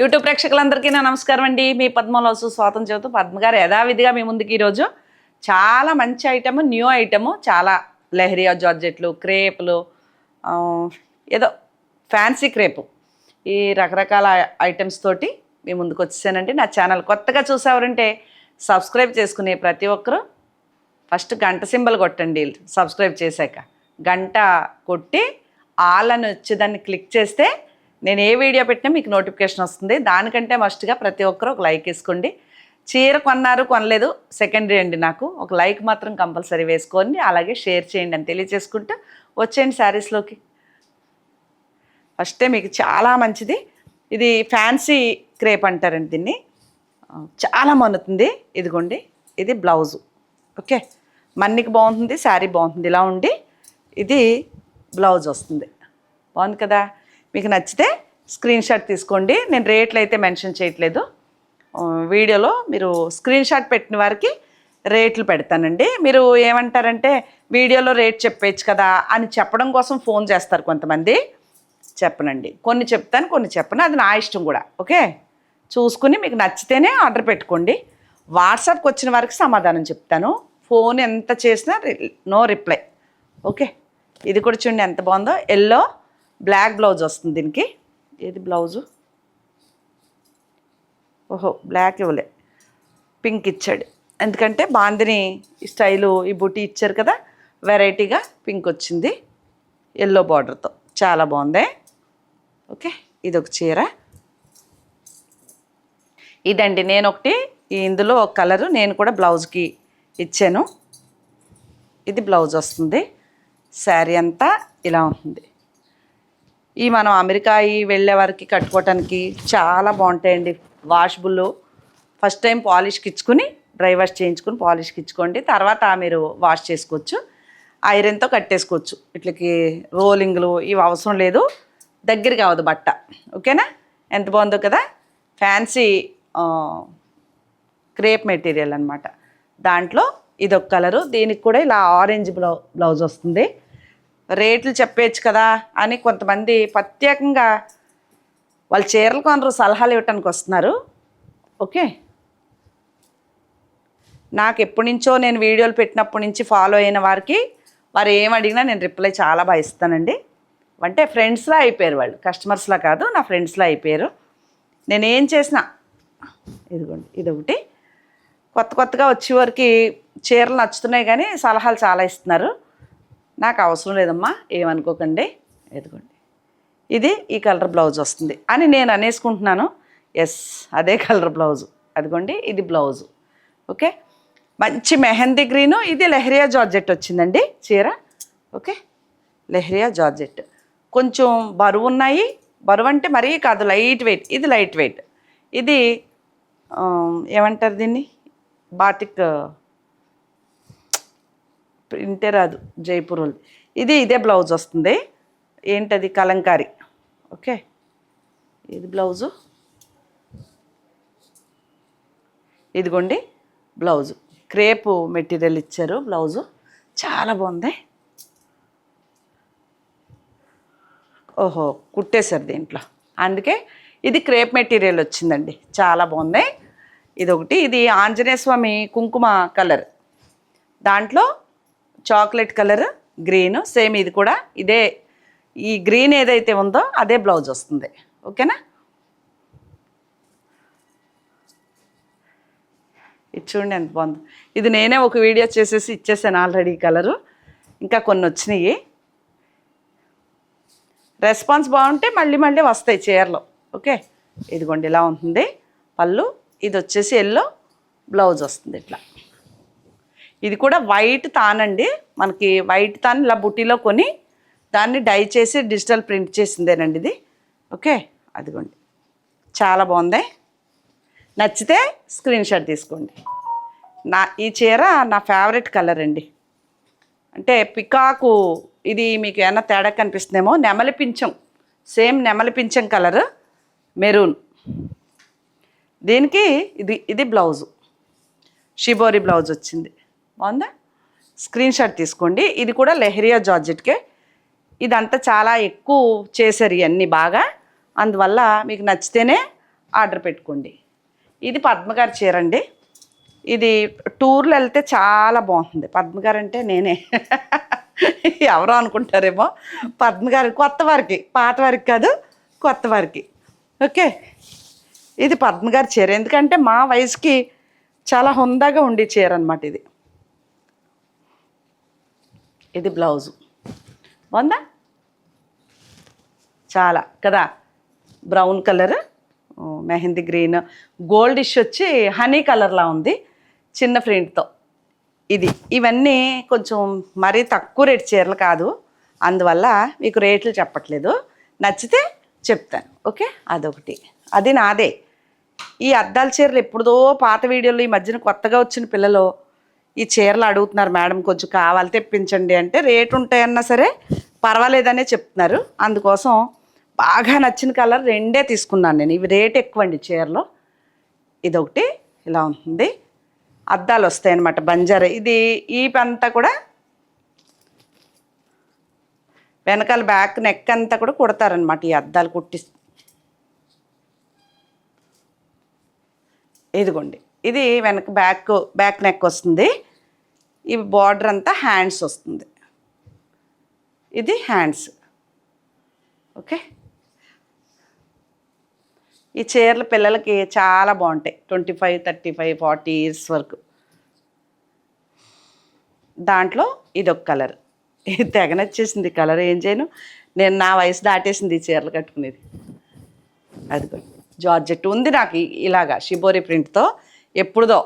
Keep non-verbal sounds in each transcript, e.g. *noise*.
YouTube ప్రేక్షకులందరికీ నా నమస్కారం అండి. మీ పద్మలోసు స్వాతం చెబుతూ పద్మగారు యథావిధిగా మీ ముందుకి ఈరోజు చాలా మంచి ఐటమ్ న్యూ ఐటము చాలా లెహరియా జార్జెట్లు క్రేపులు ఏదో ఫ్యాన్సీ క్రేపు ఈ రకరకాల ఐటమ్స్ తోటి మీ ముందుకు వచ్చేసానండి. నా ఛానల్ కొత్తగా చూసేవారంటే సబ్స్క్రైబ్ చేసుకునే ప్రతి ఒక్కరూ ఫస్ట్ గంట సింబల్ కొట్టండి. సబ్స్క్రైబ్ చేశాక గంట కొట్టి ఆల్ అని వచ్చేదాన్ని క్లిక్ చేస్తే నేను ఏ వీడియో పెట్టినా మీకు నోటిఫికేషన్ వస్తుంది. దానికంటే మస్ట్గా ప్రతి ఒక్కరు ఒక లైక్ వేసుకోండి. చీర కొన్నారు కొనలేదు సెకండరీ అండి నాకు. ఒక లైక్ మాత్రం కంపల్సరీ వేసుకోండి. అలాగే షేర్ చేయండి అని తెలియజేసుకుంటూ వచ్చేయండి శారీస్లోకి ఫస్టే మీకు చాలా మంచిది. ఇది ఫ్యాన్సీ క్రేప్ అంటారండి దీన్ని. చాలా మన్నుతుంది. ఇదిగోండి ఇది బ్లౌజు ఓకే? మన్నికి బాగుంటుంది శారీ బాగుంటుంది. ఇలా ఉండి ఇది బ్లౌజ్ వస్తుంది. బాగుంది కదా? మీకు నచ్చితే స్క్రీన్ షాట్ తీసుకోండి. నేను రేట్లు అయితే మెన్షన్ చేయట్లేదు. వీడియోలో మీరు స్క్రీన్ షాట్ పెట్టిన వారికి రేట్లు పెడతానండి. మీరు ఏమంటారంటే వీడియోలో రేట్ చెప్పేయచ్చు కదా అని చెప్పడం కోసం ఫోన్ చేస్తారు కొంతమంది. చెప్పనండి. కొన్ని చెప్తాను కొన్ని చెప్పను. అది నా ఇష్టం కూడా. ఓకే? చూసుకుని మీకు నచ్చితేనే ఆర్డర్ పెట్టుకోండి. వాట్సాప్కి వచ్చిన వారికి సమాధానం చెప్తాను. ఫోన్ ఎంత చేసినా నో రిప్లై. ఓకే? ఇది కూడా చూడండి ఎంత బాగుందో. ఎల్లో బ్లాక్ బ్లౌజ్ వస్తుంది దీనికి. ఏది బ్లౌజు? ఓహో బ్లాక్ ఇవ్వలే. పింక్ ఇచ్చాడు. ఎందుకంటే బాందిని ఈ స్టైలు ఈ బుట్టి ఇచ్చారు కదా వెరైటీగా పింక్ వచ్చింది. ఎల్లో బార్డర్తో. చాలా బాగుంది. ఓకే ఇది ఒక చీర. ఇదండి నేను ఒకటి ఇందులో ఒక కలరు నేను కూడా బ్లౌజ్కి ఇచ్చాను. ఇది బ్లౌజ్ వస్తుంది. శారీ అంతా ఇలా ఉంటుంది. ఈ మనం అమెరికా ఈ వెళ్ళే వారికి కట్టుకోవటానికి చాలా బాగుంటాయండి. వాషబుల్ ఫస్ట్ టైం పాలిష్కి ఇచ్చుకుని డ్రై వాష్ చేయించుకుని పాలిష్కి ఇచ్చుకోండి తర్వాత మీరు వాష్ చేసుకోవచ్చు. ఐరన్తో కట్టేసుకోవచ్చు. ఇట్లకి రోలింగ్లు ఇవి అవసరం లేదు. దగ్గర అవ్వదు బట్ట. ఓకేనా ఎంత బాగుందో కదా? ఫ్యాన్సీ క్రేప్ మెటీరియల్ అనమాట దాంట్లో ఇదొక కలరు దీనికి కూడా ఇలా ఆరెంజ్ బ్లౌ బ్లౌజ్ వస్తుంది. రేట్లు చెప్పేయచ్చు కదా అని కొంతమంది ప్రత్యేకంగా వాళ్ళు చీరలు కొనరు సలహాలు ఇవ్వటానికి వస్తున్నారు. ఓకే. నాకు ఎప్పటి నుంచో నేను వీడియోలు పెట్టినప్పటి నుంచి ఫాలో అయిన వారికి వారు ఏం అడిగినా నేను రిప్లై చాలా బాగా ఇస్తానండి. అంటే ఫ్రెండ్స్లా అయిపోయారు వాళ్ళు. కస్టమర్స్లా కాదు నా ఫ్రెండ్స్లా అయిపోయారు. నేనేం చేసినా ఇదిగోండి ఇదొకటి. కొత్త కొత్తగా వచ్చేవారికి చీరలు నచ్చుతున్నాయి కానీ సలహాలు చాలా ఇస్తున్నారు. నాకు అవసరం లేదమ్మా ఏమనుకోకండి ఎదుగుండి ఇది ఈ కలర్ బ్లౌజ్ వస్తుంది అని నేను అనేసుకుంటున్నాను. ఎస్ అదే కలర్ బ్లౌజు. అదిగోండి ఇది బ్లౌజు. ఓకే? మంచి మెహందీ గ్రీను ఇది లెహరియా జార్జెట్ వచ్చిందండి చీర. ఓకే? లెహరియా జార్జెట్. కొంచెం బరువు ఉన్నాయి. బరువు అంటే మరీ కాదు లైట్ వెయిట్. ఇది లైట్ వెయిట్. ఇది ఏమంటారు దీన్ని? బాటిక్ ప్రింటే రాదు జైపూర్ వాళ్ళది. ఇది ఇదే బ్లౌజ్ వస్తుంది. ఏంటది? కలంకారీ. ఓకే? ఇది బ్లౌజు. ఇదిగోండి బ్లౌజు. క్రేపు మెటీరియల్ ఇచ్చారు బ్లౌజు. చాలా బాగుంది. ఓహో కుట్టేశారు దీంట్లో. అందుకే ఇది క్రేప్ మెటీరియల్ వచ్చిందండి. చాలా బాగుంది. ఇది ఒకటి ఇది ఆంజనేయ స్వామి కుంకుమ కలర్. దాంట్లో చాక్లెట్ కలర్ గ్రీన్ సేమ్ ఇది కూడా ఇదే ఈ గ్రీన్ ఏదైతే ఉందో అదే బ్లౌజ్ వస్తుంది. ఓకేనా? ఇది చూడండి ఎంత బాగుంది. ఇది నేనే ఒక వీడియో చేసేసి ఇచ్చేసాను ఆల్రెడీ కలరు. ఇంకా కొన్ని వచ్చినాయి. రెస్పాన్స్ బాగుంటే మళ్ళీ మళ్ళీ వస్తాయి చీరలు. ఓకే? ఇదిగోండి ఇలా ఉంటుంది. పళ్ళు ఇది వచ్చేసి ఎల్లో బ్లౌజ్ వస్తుంది ఇట్లా. ఇది కూడా వైట్ తానండి. మనకి వైట్ తాన్ ఇలా బుట్టిలో కొని దాన్ని డై చేసి డిజిటల్ ప్రింట్ చేసిందేనండి ఇది. ఓకే అదిగోండి. చాలా బాగుంది. నచ్చితే స్క్రీన్ షాట్ తీసుకోండి. నా ఈ చీర నా ఫేవరెట్ కలర్ అండి. అంటే పికాకు ఇది మీకు ఏమైనా తేడా కనిపిస్తుందేమో? నెమలి పింఛం. సేమ్ నెమలి పింఛం కలర్ మెరూన్. దీనికి ఇది ఇది బ్లౌజు షిబోరి బ్లౌజ్ వచ్చింది. బాగుందా? స్క్రీన్ షాట్ తీసుకోండి. ఇది కూడా లెహరియా జార్జెట్కే ఇదంతా చాలా ఎక్కువ చేశారు ఇవన్నీ బాగా. అందువల్ల మీకు నచ్చితేనే ఆర్డర్ పెట్టుకోండి. ఇది పద్మగారి చీర అండి. ఇది టూర్లో వెళ్తే చాలా బాగుంటుంది. పద్మగారు అంటే నేనే. ఎవరో అనుకుంటారేమో. పద్మగారి కొత్త వారికి పాత వారికి కాదు కొత్త వారికి. ఓకే? ఇది పద్మగారి చీర. ఎందుకంటే మా వయసుకి చాలా హుందాగా ఉండే చీర అనమాట ఇది. ఇది బ్లౌజు. బాగుందా చాలా. కదా? Brown colour mehndi green. Goldish వచ్చి హనీ కలర్లా ఉంది. చిన్న ప్రింట్తో. ఇది. ఇవన్నీ కొంచెం మరీ తక్కువ రేట్ చీరలు కాదు. అందువల్ల మీకు రేట్లు చెప్పట్లేదు. నచ్చితే చెప్తాను. ఓకే? అదొకటి. అది నాదే. ఈ అద్దాల చీరలు ఎప్పుడుదో పాత వీడియోలు ఈ మధ్యన కొత్తగా వచ్చిన పిల్లలు ఈ చీరలు అడుగుతున్నారు మేడం కొంచెం కావాలి తెప్పించండి అంటే రేటు ఉంటాయన్నా సరే పర్వాలేదనే చెప్తున్నారు. అందుకోసం బాగా నచ్చిన కలర్ రెండే తీసుకున్నాను నేను. ఇవి రేట్ ఎక్కువ అండి చీరలో. ఇదొకటి ఇలా ఉంటుంది. అద్దాలు వస్తాయి అన్నమాట బంజారా. ఇది ఈ అంతా కూడా వెనకాల బ్యాక్ నెక్ అంతా కూడా కుడతారనమాట ఈ అద్దాలు కుట్టి. ఇదిగోండి. ఇది వెనక బ్యాక్ బ్యాక్ నెక్ వస్తుంది. ఈ బార్డర్ అంతా హ్యాండ్స్ వస్తుంది. ఇది హ్యాండ్స్ ఓకే ఈ చీరలు పిల్లలకి చాలా బాగుంటాయి. Twenty five thirty five forty years వరకు. దాంట్లో ఇదొక కలర్ ఇది తెగనొచ్చేసింది కలర్ ఏం చేయను. నేను నా వయసు దాటేసింది ఈ చీరలు కట్టుకునేది. అది జార్జెట్ ఉంది నాకు ఇలాగా షిబోరి ప్రింట్తో ఎప్పుడుదో.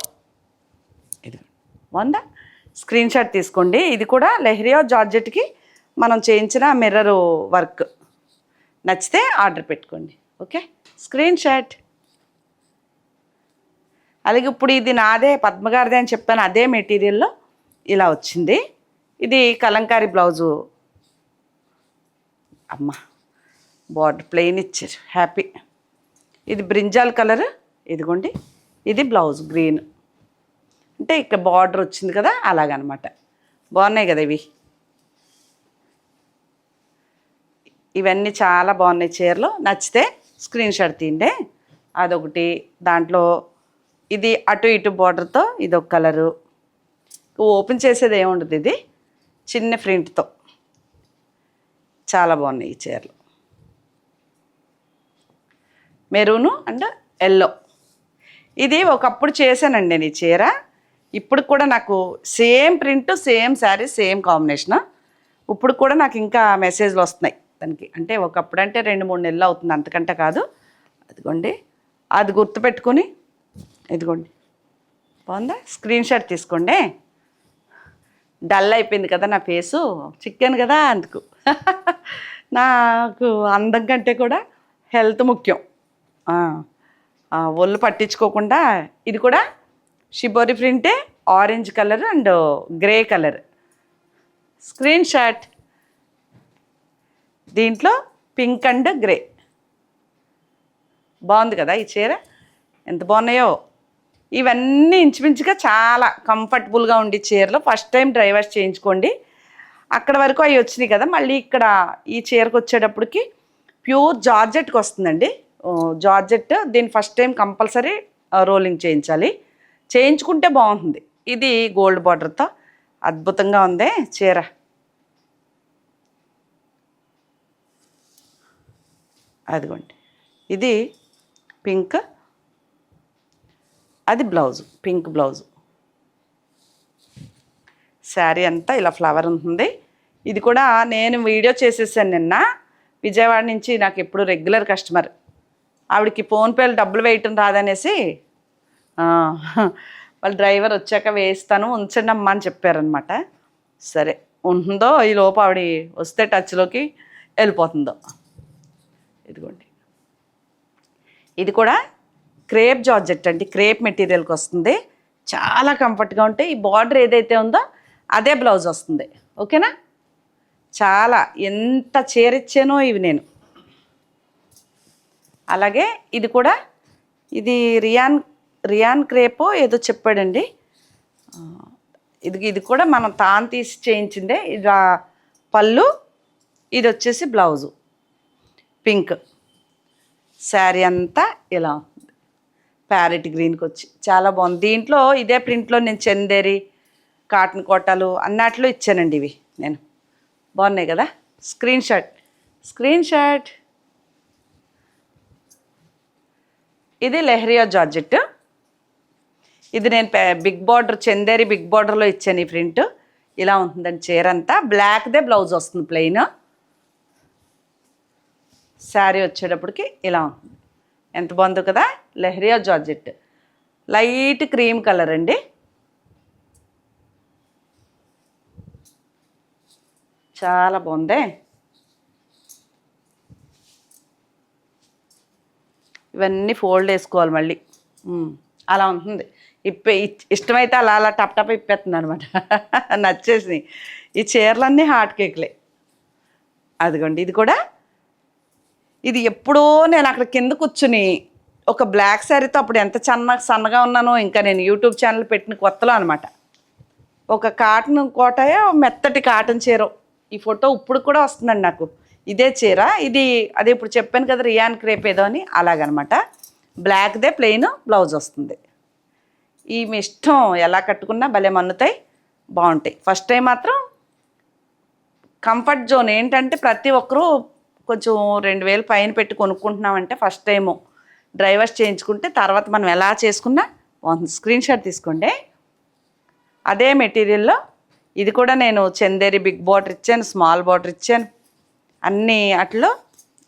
ఇది. వంద? స్క్రీన్ షాట్ తీసుకోండి. ఇది కూడా లెహరియా జార్జెట్కి మనం చేయించిన మిర్రర్ వర్క్. నచ్చితే ఆర్డర్ పెట్టుకోండి. ఓకే? Screen shot. అలాగే ఇప్పుడు ఇది నాదే పద్మగారిదే అని చెప్పాను. అదే మెటీరియల్లో ఇలా వచ్చింది. ఇది కలంకారీ బ్లౌజు. అమ్మ బార్డర్ ప్లెయిన్ ఇచ్చారు. హ్యాపీ. ఇది బ్రింజాల్ కలర్. ఇదిగోండి. ఇది బ్లౌజ్ గ్రీన్. అంటే ఇక్కడ బార్డర్ వచ్చింది కదా అలాగనమాట. బాగున్నాయి కదా ఇవి? ఇవన్నీ చాలా బాగున్నాయి చీరలు. నచ్చితే స్క్రీన్ షాట్ తీయండి. అదొకటి. దాంట్లో ఇది అటు ఇటు బార్డర్తో ఇది ఒక కలరు. ఓపెన్ చేసేది ఏముండదు ఇది. చిన్న ప్రింట్తో. చాలా బాగున్నాయి ఈ చీరలు. Maroon and yellow. ఇది ఒకప్పుడు చేశానండి నేను ఈ చీర. ఇప్పుడు కూడా నాకు same print same sari same combination. ఇప్పుడు కూడా నాకు ఇంకా మెసేజ్లు వస్తున్నాయి దానికి అంటే ఒకప్పుడు అంటే రెండు మూడు నెలలు అవుతుంది అంతకంటే కాదు. అదిగోండి. అది గుర్తుపెట్టుకొని ఇదిగోండి. బాగుందా? స్క్రీన్ షాట్ తీసుకోండి. డల్ అయిపోయింది కదా నా ఫేసు. చిక్కాను కదా అందుకు. *laughs* నాకు అందం కంటే కూడా హెల్త్ ముఖ్యం. ఒళ్ళు పట్టించుకోకుండా ఇది కూడా shibori ప్రింటే orange colour and grey colour. Screen shot. దీంట్లో పింక్ అండ్ గ్రే. బాగుంది కదా ఈ చీర? ఎంత బాగున్నాయో. ఇవన్నీ ఇంచుమించుగా చాలా కంఫర్టబుల్గా ఉండే చీరలు. ఫస్ట్ టైం డ్రైవర్స్ చేయించుకోండి. అక్కడ వరకు అవి వచ్చినాయి కదా. మళ్ళీ ఇక్కడ ఈ చీరకు వచ్చేటప్పటికి ప్యూర్ జార్జెట్కి వస్తుందండి. జార్జెట్ దీన్ని ఫస్ట్ టైం కంపల్సరీ రోలింగ్ చేయించాలి. చేయించుకుంటే బాగుంటుంది. ఇది గోల్డ్ బార్డర్తో అద్భుతంగా ఉంది చీర. అదిగోండి. ఇది పింక్. అది బ్లౌజ్ పింక్ బ్లౌజ్. శారీ అంతా ఇలా ఫ్లవర్ ఉంటుంది. ఇది కూడా నేను వీడియో చేసేసాను నిన్న. విజయవాడ నుంచి నాకు ఎప్పుడు రెగ్యులర్ కస్టమర్ ఆవిడకి ఫోన్పేలు డబ్బులు వేయటం రాదనేసి వాళ్ళ డ్రైవర్ వచ్చాక వేస్తాను ఉంచండి అమ్మా అని చెప్పారనమాట సరే ఉంటుందో ఈ లోపు ఆవిడ వస్తే టచ్లోకి వెళ్ళిపోతుందో. ఇదిగోండి. ఇది కూడా క్రేప్ జార్జెట్ అండి. క్రేప్ మెటీరియల్కి వస్తుంది. చాలా కంఫర్ట్గా ఉంటాయి ఈ బార్డర్ ఏదైతే ఉందో అదే బ్లౌజ్ వస్తుంది. ఓకేనా? చాలా. ఎంత చేరిచ్చానో ఇవి నేను. అలాగే ఇది కూడా ఇది రియాన్ రియాన్ క్రేపో ఏదో చెప్పాడండి. ఇది ఇది కూడా మనం తాను తీసి చేయించిందే ఇది పళ్ళు ఇది వచ్చేసి బ్లౌజు. పింక్. శారీ అంతా ఇలా ఉంది. ప్యారెట్ గ్రీన్కి వచ్చి. చాలా బాగుంది. దీంట్లో ఇదే ప్రింట్లో నేను చందేరి కాటన్ కోటలు అన్నట్లు ఇచ్చానండి ఇవి నేను. బాగున్నాయి కదా? Screen shot. Screen shot. ఇది లెహరియా జార్జెట్. ఇది నేను బిగ్ బార్డర్ చందేరి బిగ్ బార్డర్లో ఇచ్చాను ఈ ప్రింట్. ఇలా ఉంటుందండి చీర అంతా బ్లాక్దే బ్లౌజ్ వస్తుంది ప్లెయిన్. శారీ వచ్చేటప్పటికి ఇలా ఉంటుంది. ఎంత బాగుందో కదా? Lehariya georgette. Light cream colour అండి. చాలా బాగుంది. ఇవన్నీ ఫోల్డ్ వేసుకోవాలి మళ్ళీ. అలా ఉంటుంది. ఇప్పే ఇష్టమైతే అలా అలా టప్ టప్ ఇప్పేస్తుంది అనమాట *laughs* నచ్చేసి ఈ చీరలన్నీ హాట్ కేక్లే. అదిగోండి ఇది కూడా. ఇది ఎప్పుడో నేను అక్కడ కింద కూర్చుని ఒక బ్లాక్ శారీతో అప్పుడు ఎంత చన్న సన్నగా ఉన్నానో ఇంకా నేను యూట్యూబ్ ఛానల్ పెట్టిన కొత్తలో అనమాట ఒక కాటన్ కోటయో మెత్తటి కాటన్ చీర. ఈ ఫోటో ఇప్పుడు కూడా వస్తుందండి నాకు. ఇదే చీర. ఇది అదే ఇప్పుడు చెప్పాను కదా రియాన్ క్రేప్ ఏదో అని అలాగనమాట. బ్లాక్దే ప్లెయిన్ బ్లౌజ్ వస్తుంది. ఈ మీ ఇష్టం ఎలా కట్టుకున్నా భలే మన్నుతాయి బాగుంటాయి. ఫస్ట్ టైం మాత్రం కంఫర్ట్ జోన్ ఏంటంటే ప్రతి ఒక్కరూ కొంచెం రెండు వేలు పైన పెట్టి కొనుక్కుంటున్నామంటే ఫస్ట్ టైము డ్రైవర్స్ చేయించుకుంటే తర్వాత మనం ఎలా చేసుకున్నా వన్ స్క్రీన్ షాట్ తీసుకోండి. అదే మెటీరియల్లో ఇది కూడా నేను చందేరి బిగ్ బాటర్ ఇచ్చాను స్మాల్ బార్డర్ ఇచ్చాను అన్నీ అట్లో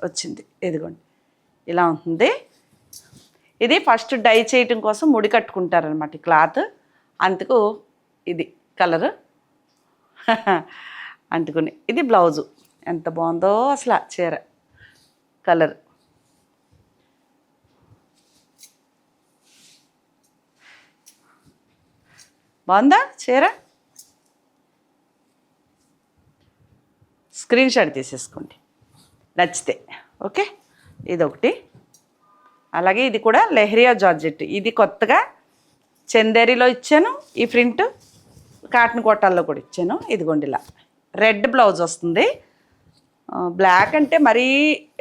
వచ్చింది. ఇదిగోండి. ఇలా ఉంటుంది. ఇది ఫస్ట్ డై చేయటం కోసం ముడి కట్టుకుంటారనమాట క్లాత్. అందుకు ఇది కలరు. *laughs* అంటుకుని ఇది బ్లౌజు. ఎంత బాగుందో అసలు చీర. కలర్. బాగుందా చీర? స్క్రీన్ షాట్ తీసేసుకోండి. నచ్చితే ఓకే? ఇది ఒకటి అలాగే ఇది కూడా లెహరియా జార్జెట్. ఇది కొత్తగా చందేరిలో ఇచ్చాను. ఈ ప్రింట్ కాటన్ కోటాల్లో కూడా ఇచ్చాను. ఇదిగోండిలా రెడ్ బ్లౌజ్ వస్తుంది. బ్లాక్ అంటే మరీ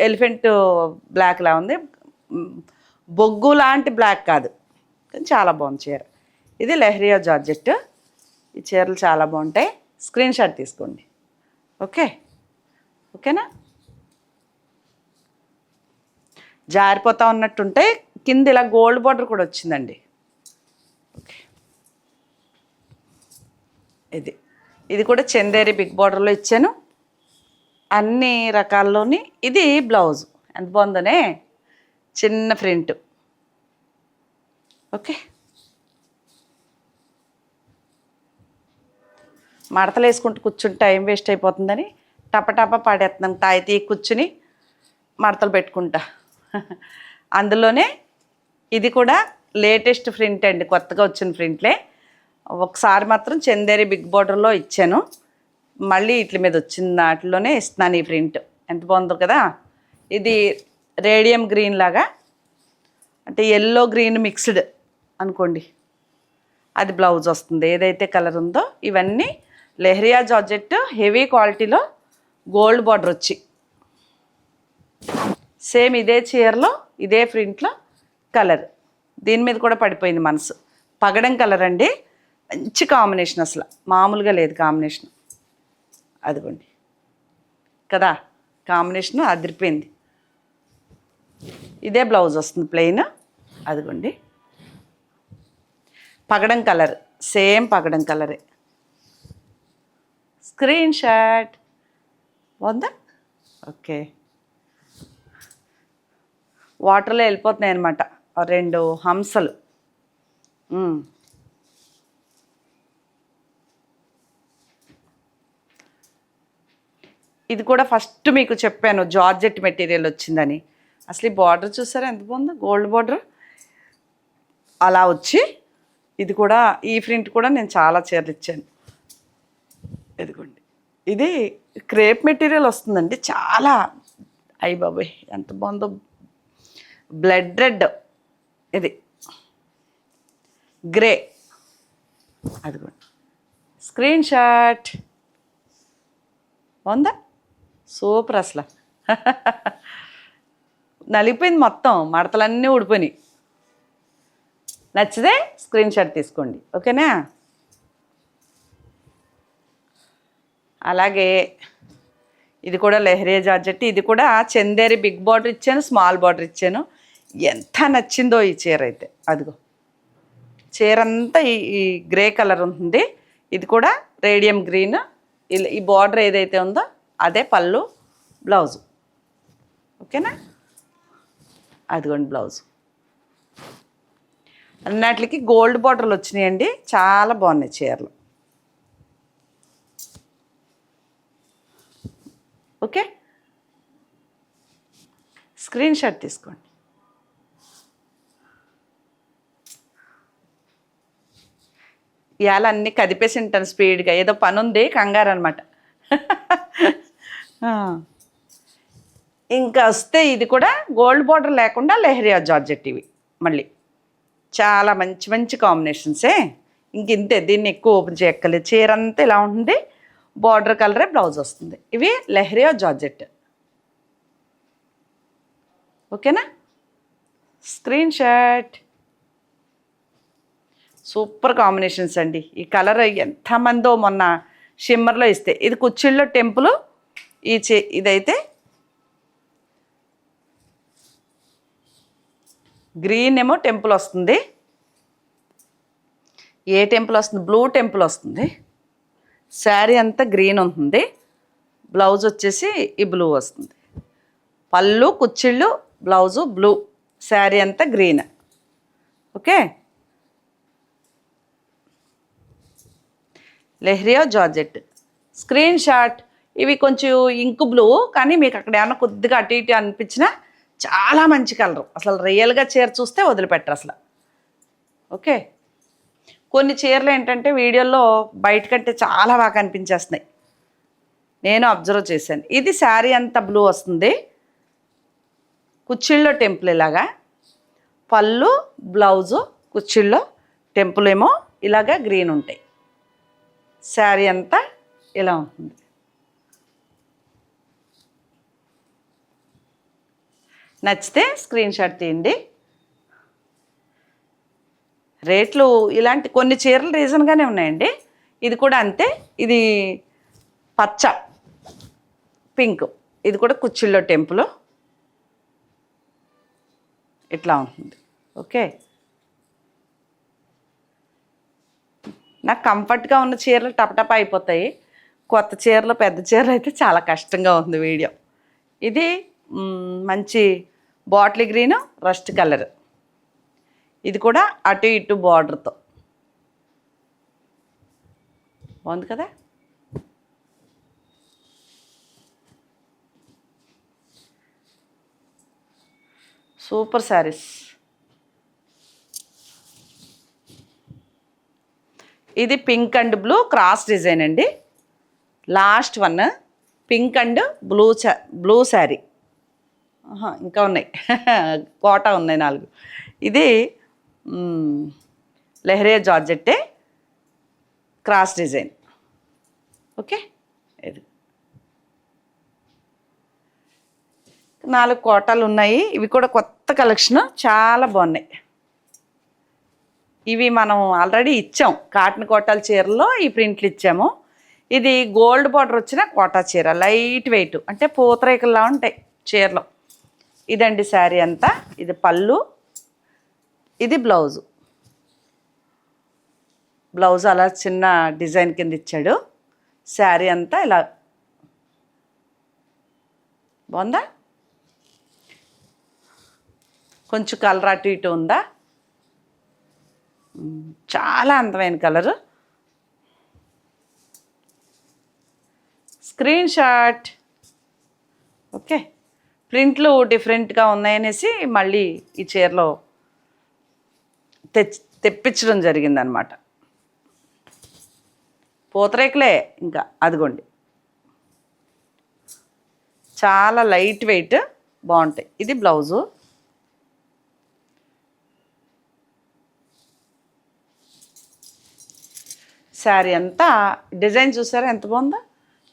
ఎలిఫెంట్ బ్లాక్లా ఉంది. బొగ్గు లాంటి బ్లాక్ కాదు. కానీ చాలా బాగుంది చీర. ఇది లెహరియా జార్జెట్. ఈ చీరలు చాలా బాగుంటాయి. స్క్రీన్ షాట్ తీసుకోండి. ఓకే? ఓకేనా? జారిపోతా ఉన్నట్టుంటే కింద ఇలా గోల్డ్ బార్డర్ కూడా వచ్చిందండి. ఓకే. ఇది ఇది కూడా చందేరి బిగ్ బార్డర్లో ఇచ్చాను. అన్ని రకాల్లోని ఇది బ్లౌజ్. ఎంత బాగుందనే? చిన్న ప్రింట్. ఓకే. మడతలు వేసుకుంటూ కూర్చుంటే టైం వేస్ట్ అయిపోతుందని టపటప పాడేస్తున్నాను తాయితీ కూర్చుని మడతలు పెట్టుకుంటా. అందులోనే ఇది కూడా లేటెస్ట్ ప్రింట్ అండి కొత్తగా వచ్చిన ప్రింట్లే. ఒకసారి మాత్రం చందేరి బిగ్ బార్డర్లో ఇచ్చాను. మళ్ళీ ఇట్ల మీద వచ్చిన దాంట్లోనే ఇస్తున్నాను ఈ ప్రింట్. ఎంత బాగుందో కదా? ఇది రేడియం గ్రీన్ లాగా అంటే ఎల్లో గ్రీన్ మిక్స్డ్ అనుకోండి అది బ్లౌజ్ వస్తుంది. ఏదైతే కలర్ ఉందో ఇవన్నీ లెహరియా జార్జెట్ హెవీ క్వాలిటీలో గోల్డ్ బార్డర్ వచ్చి. సేమ్ ఇదే చీరలో ఇదే ప్రింట్లో కలర్ దీని మీద కూడా పడిపోయింది మనసు. పగడం కలర్ అండి. మంచి కాంబినేషన్ అసలు. మామూలుగా లేదు కాంబినేషన్ అదిగోండి. కదా? కాంబినేషన్ అదిరిపోయింది. ఇదే బ్లౌజ్ వస్తుంది ప్లెయిన్ అదిగోండి. పగడం కలర్ సేమ్ పగడం కలరే స్క్రీన్ షాట్ వద్దా? ఓకే. వాటర్లో వెళ్ళిపోతున్నాయి అనమాట రెండు హంసలు. ఇది కూడా ఫస్ట్ మీకు చెప్పాను జార్జెట్ మెటీరియల్ వచ్చిందని. అసలు ఈ బార్డర్ చూసారా? ఎంత బాగుందో? Gold border. అలా వచ్చి ఇది కూడా ఈ ప్రింట్ కూడా నేను చాలా చీరలు ఇచ్చాను. ఎదుగుండి ఇది క్రేప్ మెటీరియల్ వస్తుందండి. చాలా. అయ్యి బాబాయ్! ఎంత బాగుందో. Blood red. ఇది. గ్రే. అదిగోండి. Screen shot. బాగుందా? సూపర్ అసలు. *laughs* నలిగిపోయింది మొత్తం. మడతలన్నీ ఊడిపోయినాయి. నచ్చితే స్క్రీన్ షాట్ తీసుకోండి. ఓకేనా? అలాగే ఇది కూడా లెహరే జార్జెట్. ఇది కూడా చందేరి బిగ్ బార్డర్ ఇచ్చాను స్మాల్ బార్డర్ ఇచ్చాను. ఎంత నచ్చిందో ఈ చీర అయితే. అదిగో. చీర అంతా ఈ ఈ గ్రే కలర్ ఉంటుంది. ఇది కూడా రేడియం గ్రీన్. ఈ బార్డర్ ఏదైతే ఉందో అదే పళ్ళు బ్లౌజు. ఓకేనా? అదిగోండి బ్లౌజ్. అన్నట్లకి గోల్డ్ బార్డర్లు వచ్చినాయండి. చాలా బాగున్నాయి చీరలు. ఓకే? స్క్రీన్ షాట్ తీసుకోండి. ఇవాళ అన్నీ కదిపేసి ఉంటాను స్పీడ్గా. ఏదో పని ఉంది కంగారు అనమాట ఇంకా వస్తే ఇది కూడా గోల్డ్ బార్డర్ లేకుండా లెహరియా జార్జెట్ ఇవి మళ్ళీ. చాలా మంచి మంచి కాంబినేషన్సే. ఇంక ఇంతే దీన్ని ఎక్కువ ఓపెన్ చేయక్కర్లేదు. చీర అంతా ఇలా ఉంటుంది. బార్డర్ కలరే బ్లౌజ్ వస్తుంది. ఇవి లెహరియా జార్జెట్. ఓకేనా? Screen shot. సూపర్ కాంబినేషన్స్ అండి. ఈ కలర్ ఎంతమందో మొన్న షిమ్మర్లో ఇస్తే. ఇది కుచ్చిళ్ళో టెంపుల్. ఈ చే ఇదైతే గ్రీన్ ఏమో టెంపుల్ వస్తుంది. ఏ టెంపుల్ వస్తుంది? బ్లూ టెంపుల్ వస్తుంది. శారీ అంతా గ్రీన్ ఉంటుంది. బ్లౌజ్ వచ్చేసి ఈ బ్లూ వస్తుంది. పళ్ళు కుచ్చిళ్ళు బ్లౌజు బ్లూ. శారీ అంతా green. Okay? Lehariya georgette. Screen shot. ఇవి కొంచెం ఇంక్ బ్లూ కానీ మీకు అక్కడ ఏమన్నా కొద్దిగా అటు ఇటు అనిపించినా చాలా మంచి కలరు. అసలు రియల్గా చీర చూస్తే వదిలిపెట్టరు అసలు. ఓకే? కొన్ని చీరలు ఏంటంటే వీడియోలో బయట కంటే చాలా బాగా కనిపించేస్తున్నాయి. నేను అబ్జర్వ్ చేశాను. ఇది శారీ అంతా బ్లూ వస్తుంది. కుచ్చిళ్ళో టెంపుల్ ఇలాగా. పళ్ళు బ్లౌజు కుచ్చిళ్ళో టెంపుల్ ఏమో ఇలాగా గ్రీన్ ఉంటాయి. శారీ అంతా ఇలా ఉంటుంది. నచ్చితే స్క్రీన్ షాట్ తీయండి. రేట్లు ఇలాంటి కొన్ని చీరలు రీజన్గానే ఉన్నాయండి. ఇది కూడా అంతే. ఇది పచ్చ పింక్ ఇది కూడా కుచ్చిళ్ళో టెంపుల్. ఇట్లా ఉంటుంది. ఓకే? నాకు కంఫర్ట్గా ఉన్న చీరలు టపటప అయిపోతాయి. కొత్త చీరలు పెద్ద చీరలు అయితే చాలా కష్టంగా ఉంది వీడియో. ఇది మంచి బాటిల్ గ్రీన్ రస్ట్ కలర్. ఇది కూడా అటు ఇటు బార్డర్తో బాగుంది కదా? సూపర్ శారీస్ ఇది pink and blue cross design అండి. Last one pink and blue blue sari ఇంకా ఉన్నాయి. *laughs* కోటా ఉన్నాయి నాలుగు. ఇది లెహరే జార్జెట్టే క్రాస్ డిజైన్. ఓకే? ఇది. నాలుగు కోటాలు ఉన్నాయి. ఇవి కూడా కొత్త కలెక్షన్. చాలా బాగున్నాయి. ఇవి మనం ఆల్రెడీ ఇచ్చాం. కాటన్ కోటాల చీరలో ఈ ప్రింట్లు ఇచ్చాము. ఇది గోల్డ్ బార్డర్ వచ్చిన కోటా చీర. Light weight. అంటే పూతరేకల్లా ఉంటాయి చీరలో. ఇదండి శారీ అంతా. ఇది పళ్ళు. ఇది బ్లౌజు. బ్లౌజ్ అలా చిన్న డిజైన్ కింద ఇచ్చాడు. శారీ అంతా ఇలా. బాగుందా? కొంచెం కలర్ అటు ఇటు ఉందా? చాలా అందమైన కలరు. Screen shot. ఓకే. ప్రింట్లు డిఫరెంట్గా ఉన్నాయనేసి మళ్ళీ ఈ చీరలో తెచ్ తెప్పించడం జరిగిందనమాట. పూతరేకులే ఇంకా అదిగోండి. చాలా లైట్ వెయిట్ బాగుంటాయి. ఇది బ్లౌజు. శారీ అంతా డిజైన్ చూసారా? ఎంత బాగుందో?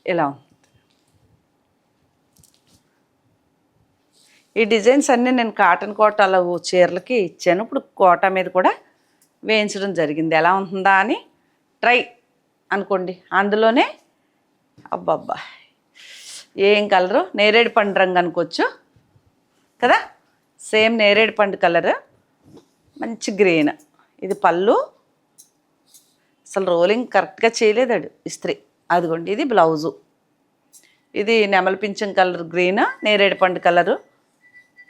ఇలా ఉంది. ఈ డిజైన్స్ అన్నీ నేను కాటన్ కోటాల చీరలకి ఇచ్చాను. ఇప్పుడు కోట మీద కూడా వేయించడం జరిగింది. ఎలా ఉంటుందా అని ట్రై అనుకోండి. అందులోనే అబ్బబ్బా! ఏం కలరు? నేరేడు పండు రంగు అనుకోవచ్చు కదా? సేమ్ నేరేడు పండు కలర్. మంచి గ్రీన్. ఇది పళ్ళు. అసలు రోలింగ్ కరెక్ట్గా చేయలేదాడు ఇస్త్రీ. అదిగోండి ఇది బ్లౌజు. ఇది నెమలి పింఛం కలర్ గ్రీన్ నేరేడు పండు కలరు.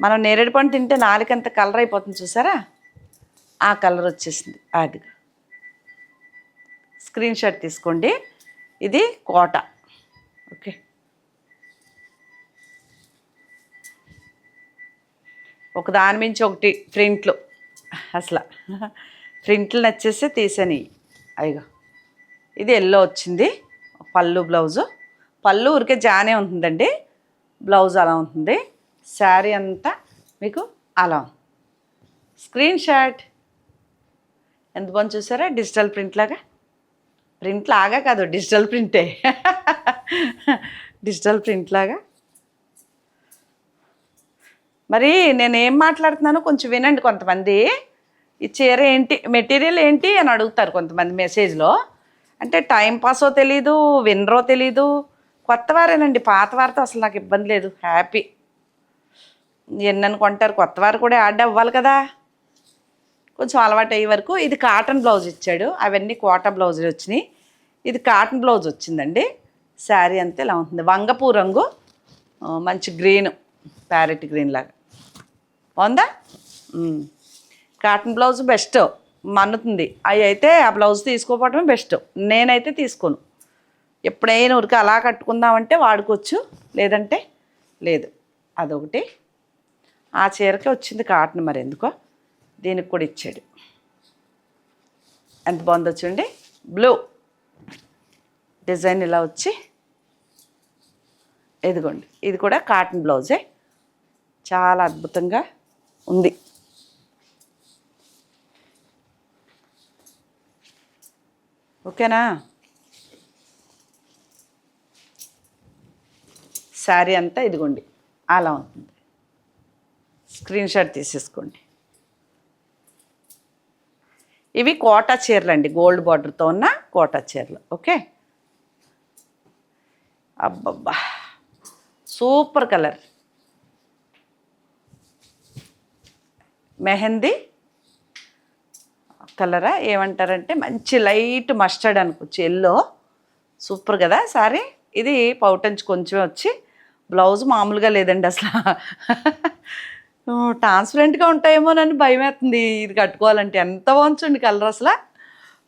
మనం నేరేడు పండు తింటే నాలుకంత కలర్ అయిపోతుంది చూసారా? ఆ కలర్ వచ్చేసింది. అది స్క్రీన్ షాట్ తీసుకోండి. ఇది కోట. ఓకే. ఒక దాని మించి ఒకటి ప్రింట్లు. అసలు. ప్రింట్లు నచ్చేస్తే తీసాను. అయ్యో. ఇది ఎల్లో వచ్చింది. పళ్ళు బ్లౌజు. పళ్ళు ఊరికే జానే ఉంటుందండి. బ్లౌజ్ అలా ఉంటుంది. శారీ అంతా మీకు అలా. Screen shot. ఎంత బాగుంది చూసారా? డిజిటల్ ప్రింట్ లాగా. ప్రింట్ లాగా కాదు డిజిటల్ ప్రింటే. డిజిటల్ ప్రింట్ లాగా. మరి నేను ఏం మాట్లాడుతున్నానో కొంచెం వినండి కొంతమంది. ఈ చీర ఏంటి మెటీరియల్ ఏంటి అని అడుగుతారు కొంతమంది మెసేజ్లో. అంటే టైం పాసో తెలీదు వినరో తెలీదు. కొత్త వారేనండి పాత వారితో అసలు నాకు ఇబ్బంది లేదు. హ్యాపీ. ఎన్నని కొంటారు కొత్త వారు కూడా యాడ్ అవ్వాలి కదా. కొంచెం అలవాటు అయ్యే వరకు ఇది కాటన్ బ్లౌజ్ ఇచ్చాడు. అవన్నీ కోట బ్లౌజులు వచ్చినాయి. ఇది కాటన్ బ్లౌజ్ వచ్చిందండి. శారీ అంతే ఇలా ఉంటుంది. వంగపూ రంగు మంచి గ్రీన్ ప్యారెట్ గ్రీన్ లాగా. బాగుందా? Cotton blouse best. మన్నుతుంది. అవి అయితే ఆ బ్లౌజ్ తీసుకోపోవడమే బెస్ట్. నేనైతే తీసుకోను. ఎప్పుడైనా ఉరికి అలా కట్టుకుందామంటే వాడుకోవచ్చు. లేదంటే లేదు. అదొకటి. ఆ చీరకే వచ్చింది కాటన్ మరి ఎందుకో? దీనికి కూడా ఇచ్చాడు. ఎంత బాగుందో చూడండి. బ్లూ డిజైన్ ఇలా వచ్చి ఇదిగోండి. ఇది కూడా కాటన్ బ్లౌజే. చాలా అద్భుతంగా ఉంది. ఓకేనా? శారీ అంతా ఇదిగోండి. అలా ఉంటుంది. స్క్రీన్ షాట్ తీసేసుకోండి. ఇవి కోటా చీరలు అండి గోల్డ్ బార్డర్తో ఉన్న కోటా చీరలు. ఓకే? అబ్బబ్బా! Super colour. మెహందీ కలరా? ఏమంటారంటే మంచి లైట్ మస్టర్డ్ అనుకోవచ్చు. ఎల్లో. సూపర్ కదా సారీ. ఇది పౌటంచి కొంచెం వచ్చి. బ్లౌజ్ మామూలుగా లేదండి అసలు. ట్రాన్స్పరెంట్గా ఉంటాయేమో భయం వేస్తుంది ఇది కట్టుకోవాలంటే ఎంత బాగుంచండి కలర్ అసలు?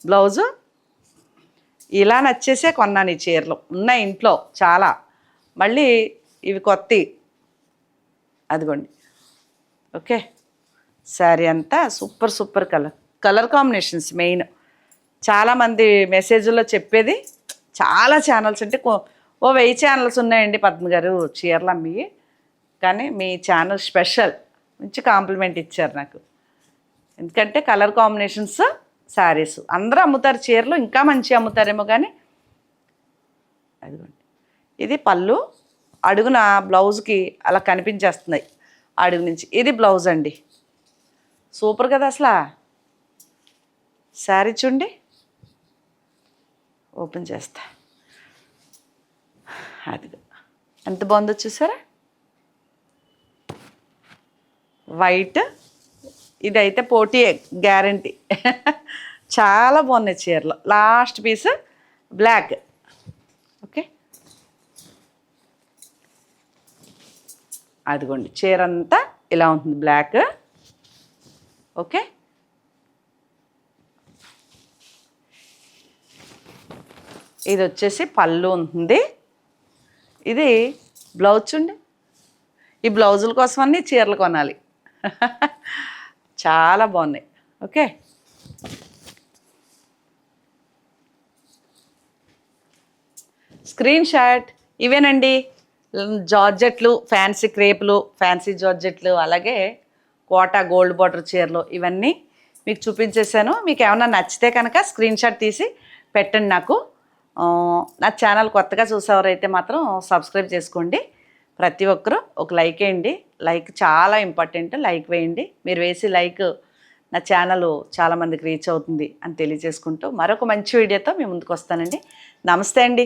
బ్లౌజు? ఇలా నచ్చేసే కొన్నాను ఈ చీరలు. ఉన్నాయి ఇంట్లో చాలా. మళ్ళీ ఇవి కొత్త. అదిగోండి. ఓకే. శారీ అంతా super super colour. Colour combinations main. చాలామంది మెసేజ్లో చెప్పేది చాలా ఛానల్స్ అంటే కో- ఓ వెయ్యి ఛానల్స్ ఉన్నాయండి పద్మ గారు చీరలు అమ్మి. కానీ మీ ఛానల్ స్పెషల్ మంచి కాంప్లిమెంట్ ఇచ్చారు నాకు. ఎందుకంటే కలర్ కాంబినేషన్స్ శారీస్. అందరూ అమ్ముతారు చీరలు ఇంకా మంచి అమ్ముతారేమో కానీ అదిగోండి. ఇది పళ్ళు. అడుగున బ్లౌజ్కి అలా కనిపించేస్తున్నాయి. అడుగు నుంచి. ఇది బ్లౌజ్ అండి. సూపర్ కదా అసలు. శారీ చూడండి. ఓపెన్ చేస్తా. అది ఎంత బాగుందో చూసారా? వైట్. ఇదైతే పోటీ గ్యారంటీ. చాలా బాగున్నాయి చీరలు. లాస్ట్ పీస్ బ్లాక్ ఓకే అదిగోండి చీర అంతా ఇలా ఉంటుంది బ్లాక్ ఓకే ఇది వచ్చేసి పళ్ళు ఉంటుంది. ఇది బ్లౌజ్ చూడండి. ఈ బ్లౌజుల కోసం అన్ని చీరలు కొనాలి. *laughs* చాలా బాగున్నాయి. ఓకే? స్క్రీన్ షాట్ ఇవేనండి. జార్జెట్లు ఫ్యాన్సీ క్రేపులు ఫ్యాన్సీ జార్జెట్లు అలాగే కోటా గోల్డ్ బార్డర్ చీరలు ఇవన్నీ మీకు చూపించేశాను. మీకు ఏమన్నా నచ్చితే కనుక స్క్రీన్ షాట్ తీసి పెట్టండి నాకు. నా ఛానల్ కొత్తగా చూసేవారైతే మాత్రం సబ్స్క్రైబ్ చేసుకోండి. ప్రతి ఒక్కరూ ఒక లైక్ వేయండి. లైక్ చాలా ఇంపార్టెంట్. లైక్ వేయండి. మీరు వేసి లైక్ నా ఛానల్ చాలామందికి రీచ్ అవుతుంది అని తెలియజేసుకుంటూ మరొక మంచి వీడియోతో మీ ముందుకు వస్తానండి. నమస్తే అండి.